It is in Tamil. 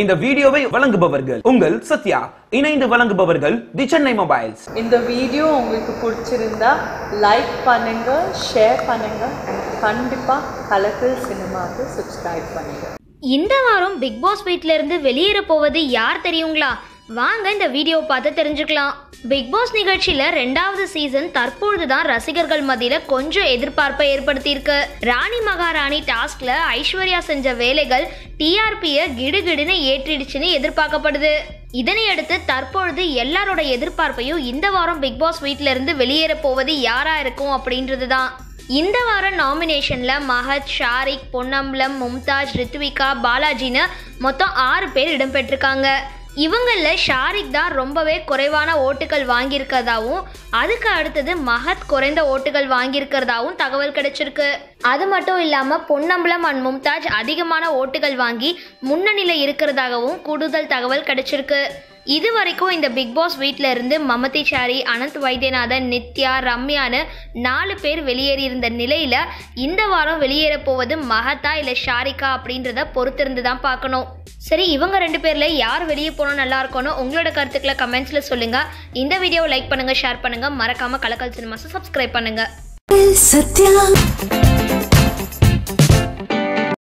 இந்த வீடியோவை வழங்குபவர்கள் உங்கள் சத்யா. இணைந்து வழங்குபவர்கள் தி சென்னை மொபைல்ஸ். இந்த வீடியோ உங்களுக்கு பிடிச்சிருந்தா லைக் பண்ணுங்க ஷேர் பண்ணுங்க கண்டிப்பா கலக்கல் சினிமாவுக்கு சப்ஸ்கிரைப் பண்ணுங்க. இந்த வாரம் பிக் பாஸ் வீட்ல இருந்து வெளியேற போவது யார் தெரியுங்களா? வாங்க இந்த வீடியோ பார்த்து தெரிஞ்சுக்கலாம். பிக் பாஸ் நிகழ்ச்சியில ரெண்டாவது சீசன் தற்பொழுது தான் ரசிகர்கள் மத்தியில கொஞ்சம் எதிர்பார்ப்பை ஏற்படுத்தியிருக்கு. ராணி மகாராணி டாஸ்க்ல ஐஸ்வர்யா செஞ்ச வேலைகள் டிஆர்பியை கிடுகிடுன்னு ஏற்றிடுச்சுன்னு எதிர்பார்க்கப்படுது. இதனை அடுத்து தற்பொழுது எல்லாரோட எதிர்பார்ப்பையும் இந்த வாரம் பிக் பாஸ் வீட்ல இருந்து வெளியேற போவது யாரா இருக்கும் அப்படின்றது தான் இந்த வாரம் நாமினேஷன்ல மஹத் ஷாரிக் பொன்னம்பலம் மும்தாஜ் ரித்விகா பாலாஜின்னு மொத்தம் ஆறு பேர் இடம்பெற்றிருக்காங்க. இவங்களில் ஷாரிக் தான் ரொம்பவே குறைவான ஓட்டுகள் வாங்கியிருக்கிறதாவும் அதுக்கு அடுத்தது மஹத் குறைந்த ஓட்டுகள் வாங்கியிருக்கிறதாவும் தகவல் கிடைச்சிருக்கு. அது மட்டும் இல்லாமல் பொன்னம்பலம் அண்ட் மும்தாஜ் அதிகமான ஓட்டுகள் வாங்கி முன்னணியில் இருக்கிறதாகவும் கூடுதல் தகவல் கிடைச்சிருக்கு. இது வரைக்கும் இந்த பிக் பாஸ் வீட்டில் இருந்து மமதி சாரி அனந்த் வைத்தியநாதன் நித்யா ரம்யான்னு நாலு பேர் வெளியேறியிருந்த நிலையில் இந்த வாரம் வெளியேற போவது மகத்தா இல்லை ஷாரிகா அப்படின்றத பொறுத்திருந்து தான் பார்க்கணும். சரி இவங்க ரெண்டு பேரில் யார் வெளியே போனால் நல்லா இருக்கணும் உங்களோட கருத்துக்களை கமெண்ட்ஸில் சொல்லுங்கள் இந்த வீடியோவை லைக் பண்ணுங்கள் ஷேர் பண்ணுங்கள் மறக்காமல் கலக்கல் சினிமாஸை சப்ஸ்கிரைப் பண்ணுங்கள் சத்யா.